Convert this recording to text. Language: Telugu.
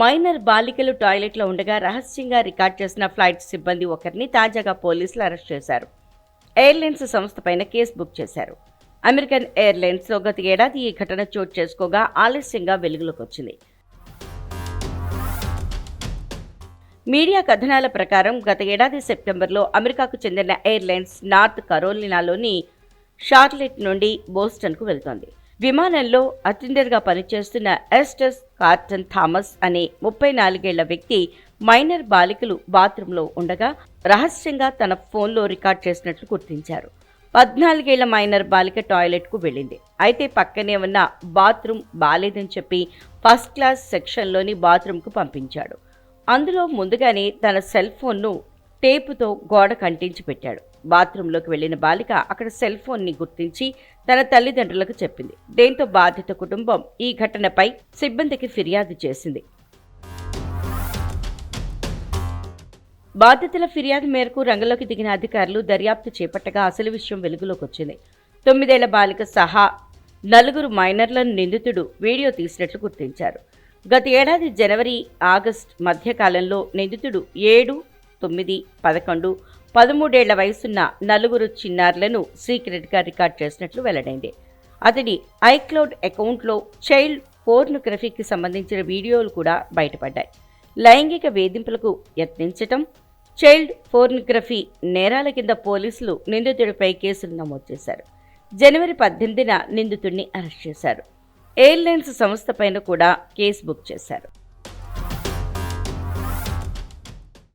మైనర్ బాలికలు టాయిలెట్లో ఉండగా రహస్యంగా రికార్డ్ చేసిన ఫ్లైట్ సిబ్బంది ఒకరిని తాజాగా పోలీసులు అరెస్ట్ చేశారు. ఎయిర్లైన్స్ సంస్థపైన కేసు బుక్ చేశారు. అమెరికన్ ఎయిర్లైన్స్లో గత ఏడాది ఈ ఘటన చోటు చేసుకోగా ఆలస్యంగా వెలుగులోకి వచ్చింది. మీడియా కథనాల ప్రకారం గత ఏడాది సెప్టెంబర్లో అమెరికాకు చెందిన ఎయిర్లైన్స్ నార్త్ కరోలినాలోని షార్లెట్ నుండి బోస్టన్కు వెళ్తోంది. విమానంలో అటెండర్గా పనిచేస్తున్న ఎస్టస్ కార్టన్ థామస్ అనే ముప్పై నాలుగేళ్ళ వ్యక్తి మైనర్ బాలికలు బాత్రూంలో ఉండగా రహస్యంగా తన ఫోన్లో రికార్డ్ చేసినట్లు గుర్తించారు. పద్నాలుగేళ్ళ మైనర్ బాలిక టాయిలెట్కు వెళ్ళింది. అయితే పక్కనే ఉన్న బాత్రూమ్ బాలేదని చెప్పి ఫస్ట్ క్లాస్ సెక్షన్లోని బాత్రూంకు పంపించాడు. అందులో ముందుగానే తన సెల్ ఫోన్ను టేపుతో గోడ కంటించి పెట్టాడు. బాత్రూంలోకి వెళ్ళిన బాలిక అక్కడ సెల్ ఫోన్ని గుర్తించి తన తల్లిదండ్రులకు చెప్పింది. దీంతో బాధిత కుటుంబం ఈ ఘటనపై సిబ్బందికి ఫిర్యాదు చేసింది. బాధితుల ఫిర్యాదు మేరకు రంగంలోకి దిగిన అధికారులు దర్యాప్తు చేపట్టగా అసలు విషయం వెలుగులోకి వచ్చింది. తొమ్మిదేళ్ళ బాలిక సహా నలుగురు మైనర్లను నిందితుడు వీడియో తీసినట్లు గుర్తించారు. గత ఏడాది జనవరి ఆగస్ట్ మధ్యకాలంలో నిందితుడు ఏడు తొమ్మిది పదకొండు పదమూడేళ్ళ వయసున్న నలుగురు చిన్నారులను సీక్రెట్గా రికార్డ్ చేసినట్లు వెల్లడైంది. అతడి ఐక్లౌడ్ అకౌంట్లో చైల్డ్ పోర్నోగ్రఫీకి సంబంధించిన వీడియోలు కూడా బయటపడ్డాయి. లైంగిక వేధింపులకు యత్నించటం చైల్డ్ పోర్నోగ్రఫీ నేరాల కింద పోలీసులు నిందితుడిపై కేసులు నమోదు చేశారు. జనవరి పద్దెనిమిదిన నిందితుడిని అరెస్ట్ చేశారు. ఎయిర్లైన్స్ సంస్థ పైన కూడా కేసు బుక్ చేశారు.